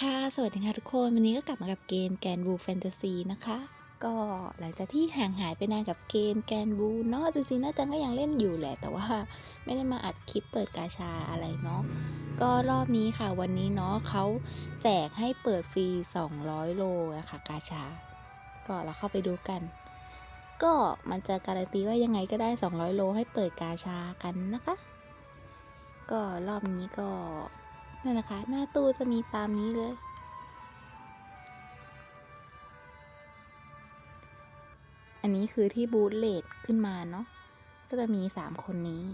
ค่ะ สวัสดีค่ะทุกคน วันนี้ก็กลับมากับเกมแกนบูแฟนตาซีนะคะ ก็หลังจากที่ห่างหายไปนานกับเกมแกนบูเนาะจริงๆน่าจังก็ยังเล่นอยู่แหละ แต่ว่าไม่ได้มาอัดคลิปเปิดกาชาอะไรเนาะ ก็รอบนี้ค่ะวันนี้เนาะเขาแจกให้เปิดฟรี 200 โลนะคะกาชา ก็เราเข้าไปดูกัน ก็มันจะการันตีว่ายังไงก็ได้ 200 โลให้เปิดกาชากันนะคะ ก็รอบนี้ก็ นั่นนะคะ หน้าตู้จะมีตามนี้เลย อันนี้คือที่บูธเลดขึ้นมาเนาะ ก็จะมีสามคนนี้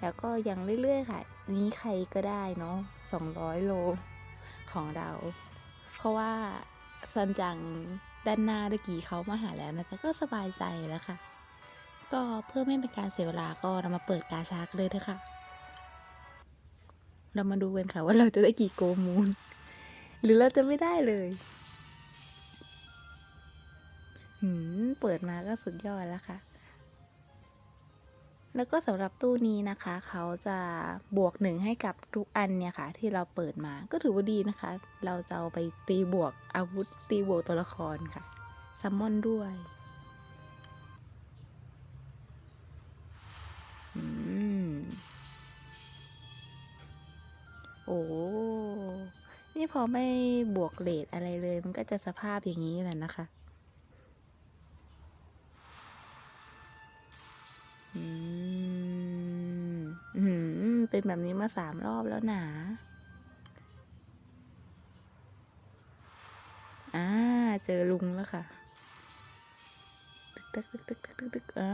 แล้วก็ยังเรื่อยๆค่ะ นี้ใครก็ได้เนาะสองร้อยโลของเรา เพราะว่าซันจังด้านหน้าตะกี้เขามาหาแล้วนะแต่ก็สบายใจแล้วค่ะ ก็เพื่อไม่เป็นการเสียเวลาก็เรามาเปิดกาชากันเลยเถอะค่ะ เรามาดูกันค่ะว่าเราจะได้กี่โกมูล หรือเราจะไม่ได้เลยหืมเปิดมาก็สุดยอดแล้วค่ะ แล้วก็สำหรับตู้นี้นะคะ เขาจะบวกหนึ่งให้กับทุกอันเนี่ยค่ะ ที่เราเปิดมาก็ถือว่าดีนะคะ เราจะเอาไปตีบวกอาวุธตีบวกตัวละครค่ะซัมมอนด้วย โอ้นี่พอไม่บวกเลทอะไรเลย มันก็จะสภาพอย่างนี้แหละนะคะอืมอืมเป็นแบบนี้มาสามรอบแล้วหนาอ่า เจอลุงแล้วค่ะ ตึกตึกตึกตึกตึกตึกอ่า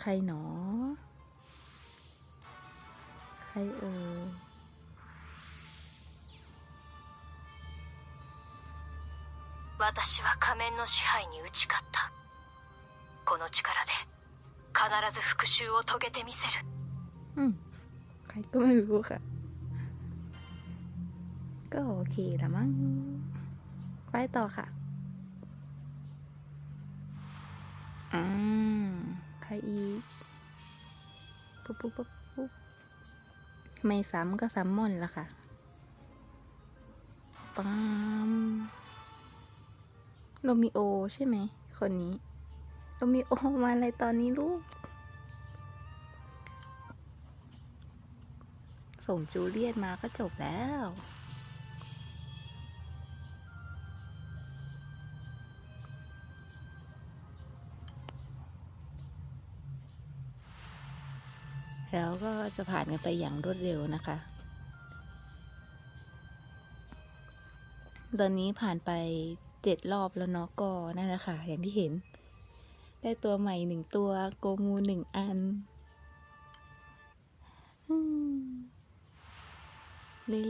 ใครหนอ ใครเอ่ย 私は仮面の支配に打ち勝ったこの力で必ず復讐を遂げてみせる อืม ใครก็ไม่รู้ค่ะ ก็โอเคละมั้ง ไปต่อค่ะ อ่า ใครอีก ปุ๊บปุ๊บปุ๊บปุ๊บ ไม่ซ้ำก็ซ้ำม่อนละค่ะปามโรมิโอใช่ไหม คนนี้ โรมิโอมาอะไรตอนนี้ลูก ส่งจูเลียตมาก็จบแล้ว แล้วก็จะผ่านกันไปอย่างรวดเร็วนะคะ ตอนนี้ผ่านไปเจ็ดรอบแล้วเนาะก็นั่นแหละค่ะ อย่างที่เห็น ได้ตัวใหม่หนึ่งตัวโกมูหนึ่งอัน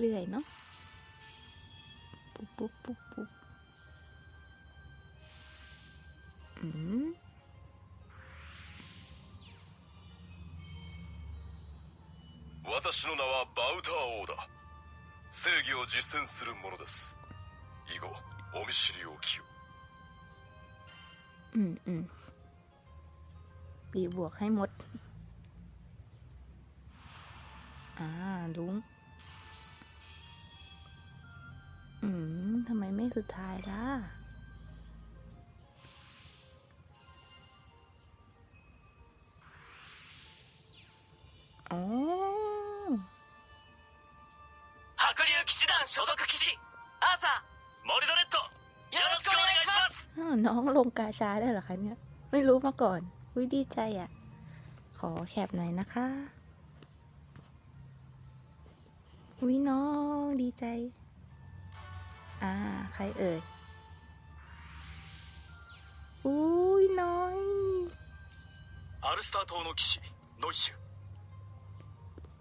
เรื่อยๆเนาะปุ๊บปุ๊บปุ๊บปุ๊บอืม 私の名はバウター王だ正義を実践する者です以後お見知りおきを อืมอืมตีบวกให้หมด อ่า ลุง อืม ทำไมไม่สุดท้ายล่ะ 所属騎士アーサーモルドレッドよろしくお願いします อ้าวน้องลงกาชาได้เหรอคะเนี่ย ไม่รู้มาก่อนวิดีใจอ่ะ ขอแคปหน่อยนะคะวิน้องดีใจ อ่า ใครเอ่ย อุ้ยน้อย アルスター島の騎士ノイシュ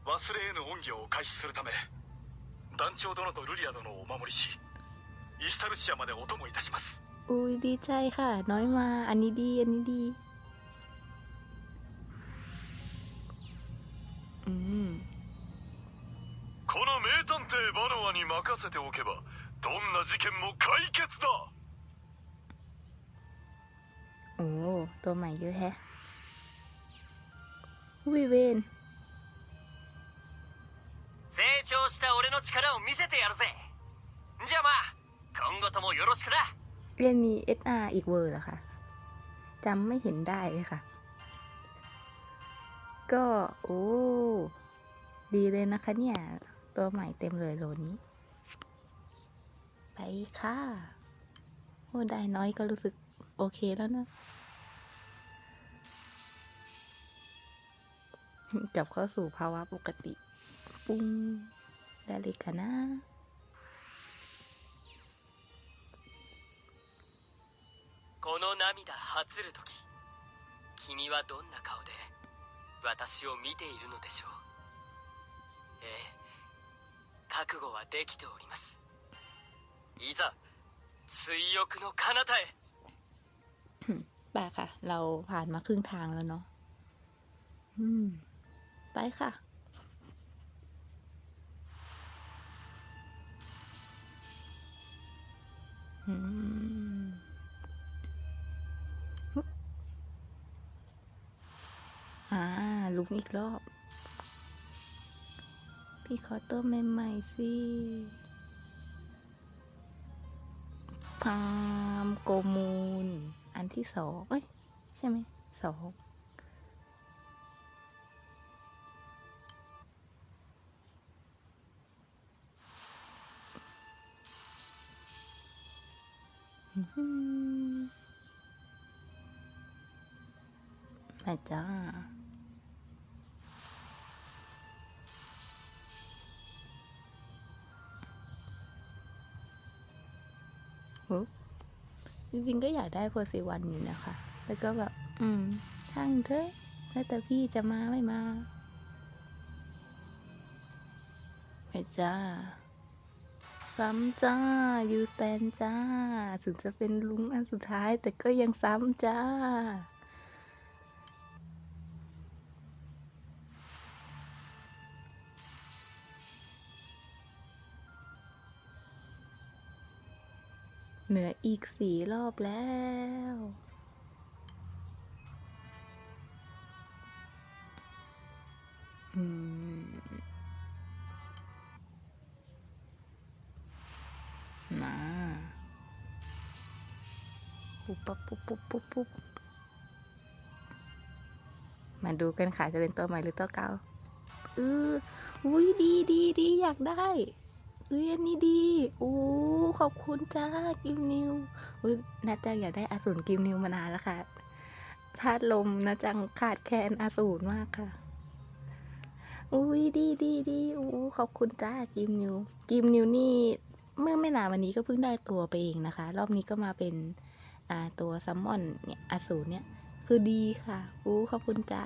忘れ得ぬ恩義をお返しするため 団長殿とルリア殿をお守りしイシュタルシアまでお供いたします อุ้ยดีใจค่ะ น้อยมา อันนี้ดี อันนี้ดี อืม この名探偵バノアに任せておけばどんな事件も解決だ โอ้ ตัวใหม่เยอะแฮะวิเวน 成 長した俺の力を見せてやるぜじゃあまあ今後ともよろしくな เรียนมี SR อีกเวอร์เหรอคะจำไม่เห็นได้เลยค่ะ ก็ โอ้ ดีเลยนะคะเนี่ย ตัวใหม่เต็มเลยโลนี้ ไปค่ะ โอ้ได้น้อยก็รู้สึกโอเคแล้วนะ กลับเข้าสู่ภาวะปกติ ปุ้ง ได้เลยค่ะนะ この涙初る時君はどんな顔で私を見ているのでしょうええ覚悟はできておりますいざ追憶の彼方へ ไปค่ะ เราผ่านมาครึ่งทางแล้วเนาะ อืม ไปค่ะ อืมฮึอ่าลุกอีกรอบ พี่ขอตัวใหม่ๆสิพามโกมูล อันที่สองเอ้ย ใช่ไหมสอง มาจ้าอุ๊บจริงๆก็อยากได้เพอร์ซีวันอยู่นะคะ แล้วก็แบบ อืมช่างเถอะแล้วแต่พี่จะมาไม่มาไปจ้า ซ้ำจ้า ยูแตนจ้า ถึงจะเป็นลุงอันสุดท้าย แต่ก็ยังซ้ำจ้า เหนืออีกสี่รอบแล้ว มาดูกันค่ะจะเป็นตัวใหม่หรือตัวเก่าเอออุ้ยดีดีดีอยากได้เอ้ยอันนี้ดีโอ้ขอบคุณจ้ากิมนิวอุ้ยนาจังอยากได้อสูรกิมนิวมานานแล้วค่ะธาตุลมนาจังขาดแคลนอสูรมากค่ะอุ้ยดีดีดีโอ้ขอบคุณจ้ากิมนิวกิมนิวนี่เมื่อไม่นานวันนี้ก็เพิ่งได้ตัวไปเองนะคะ รอบนี้ก็มาเป็นตัวซัมมอนเนี่ยอสูรเนี่ย คือดีค่ะอู้ขอบคุณจ้า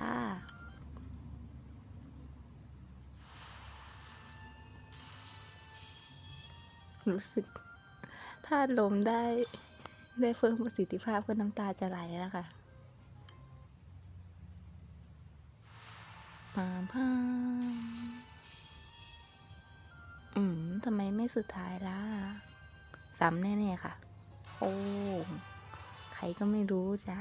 รู้สึก ถ้าลมได้ ได้เพิ่มประสิทธิภาพก็น้ำตาจะไหลแล้วค่ะปามพามอืมทำไมไม่สุดท้ายล่ะซ้ำแน่ ๆ ค่ะ โอ้ ใครก็ไม่รู้จ้า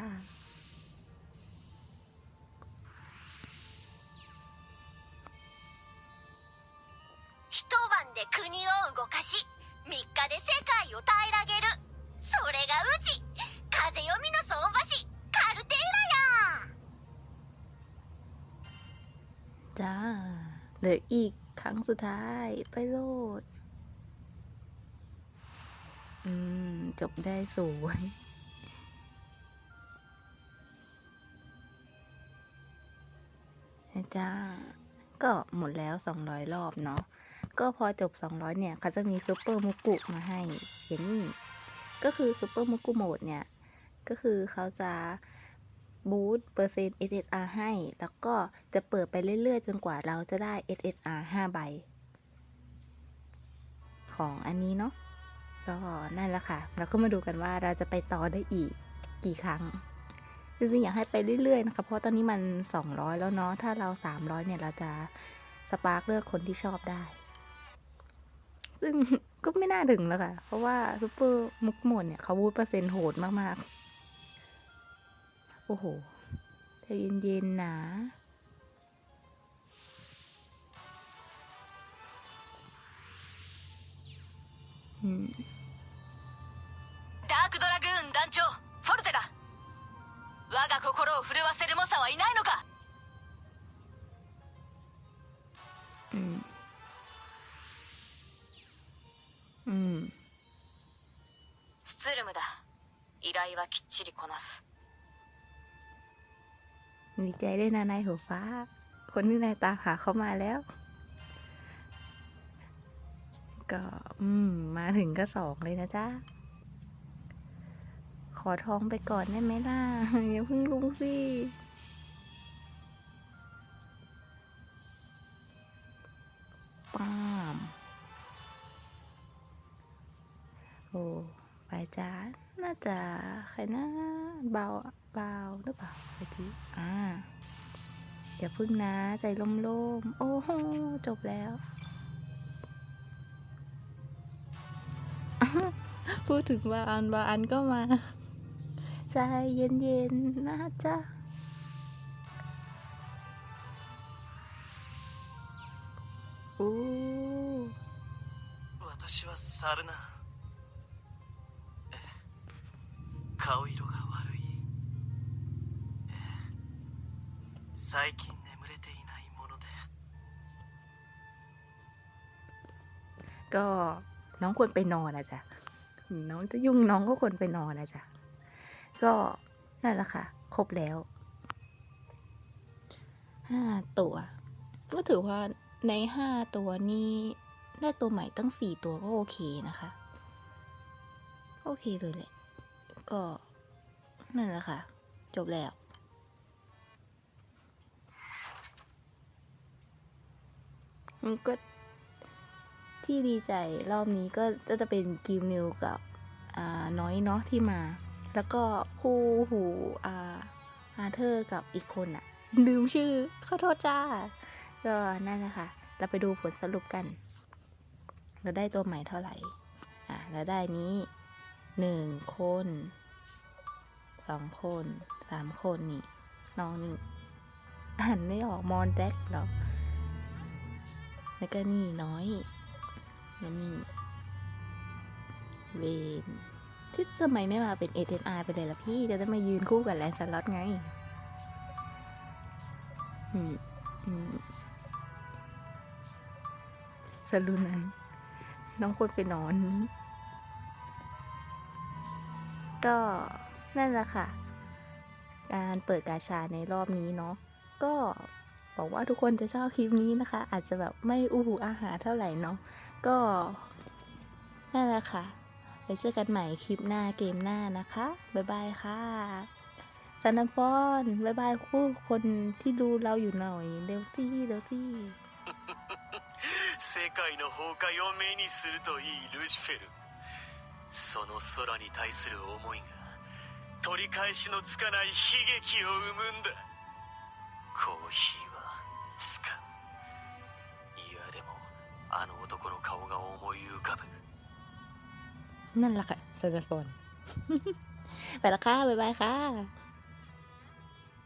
จ้า เหลืออีกครั้งสุดท้ายไปโลด อืม จบได้สวยนะจ้า ก็หมดแล้ว 200 รอบเนาะ ก็พอจบ 200 เนี่ยเขาจะมีซูเปอร์มุกุมาให้อย่างนี้ก็คือซูเปอร์มุกุโหมดเนี่ย ก็คือเขาจะ บูตเปอร์เซ็นต์ SSR ให้ แล้วก็จะเปิดไปเรื่อยๆ จนกว่าเราจะได้ SSR 5 ใบ ของอันนี้เนาะก็นั่นแหละค่ะ เราก็มาดูกันว่าเราจะไปต่อได้อีกกี่ครั้งจริงๆอยากให้ไปเรื่อยๆนะคะเพราะตอนนี้มัน 200 แล้วเนาะถ้าเรา 300 เนี่ยเราจะสปาร์กเลือกคนที่ชอบได้ ซึ่งก็ไม่น่าถึงแล้วค่ะ เพราะว่าซูเปอร์มุกหมดเนี่ยเขาบูตเปอร์เซ็นต์โหดมากๆ โอ้โหใจเย็นๆนะ อืม ダークドラグーン団長フォルテだ我が心を震わせる猛者はいないのか อืม อืม スツルムだ依頼はきっちりこなす ดีใจด้วยนะนายหัวฟ้า คนที่นายตามหาเขามาแล้ว ก็อืม มาถึงก็สองเลยนะจ๊ะ ขอทองไปก่อนได้ไหมล่ะ อย่าเพิ่งลุงสิป้ามโอ้ไปจ้าน่าจะใครนะ เบาเบาหรือเปล่าไปทีอ่าอย่าพึ่งนะ ใจล่มๆ โอ้โห จบแล้ว พูดถึงบาอันบาอันก็มา ใจเย็นๆ นะจ๊ะ โอ้ 私は猿なえ顔色 最近眠れていないもので ก็น้องควรไปนอนนะจ๊ะ น้องจะยุ่งน้องก็ควรไปนอนนะจ๊ะ ก็นั่นแหละค่ะ ครบแล้วห้าตัว ก็ถือว่าในห้าตัวนี้ได้ตัวใหม่ตั้งสี่ตัวก็โอเคนะคะ โอเคเลยแหละ ก็นั่นแหละค่ะ จบแล้ว มันก็ที่ดีใจรอบนี้ก็จะเป็นกิมนิวกับอ่าน้อยเนาะที่มา แล้วก็คู่หูอ่าอาเธอร์กับอีกคนอะลืมชื่อขอโทษจ้า ก็นั่นแหละค่ะ เราไปดูผลสรุปกัน เราได้ตัวใหม่เท่าไหร่ อะเราได้นี้หนึ่งคนสองคนสามคนนี่น้องนี่อ่านไม่ออกมอนแดกหรอ แล้วก็นี่น้อยแล้วนี่เวนที่ทำไมไม่มาเป็นเอเ r ไปเลยล่ะพี่ จะได้มายืนคู่กับแลนสล็อตไง อืมอืมสรุปนั้น น้องควรไปนอน ก็นั่นแหละค่ะ การเปิดกาชาในรอบนี้เนาะ ก็ หวังว่าทุกคนจะชอบคลิปนี้นะคะ อาจจะแบบไม่อู้หูอาหารเท่าไหร่เนาะ ก็นั่นแหละค่ะ ไปเจอกันใหม่คลิปหน้าเกมหน้านะคะ บ๊ายบายค่ะซันนันฟอนบ๊ายบายคู่คนที่ดูเราอยู่หน่อย เร็วซี่เร็วซี่ 世界の崩壊を目にするといいルシフェルその空に対する思いが取り返しのつかない悲劇を生むんだコーヒーは スカいやでもあの男の顔が思い浮かぶ นั่นแหละค่ะซันนันฟอน ไปละค่ะ บ๊ายบายค่ะ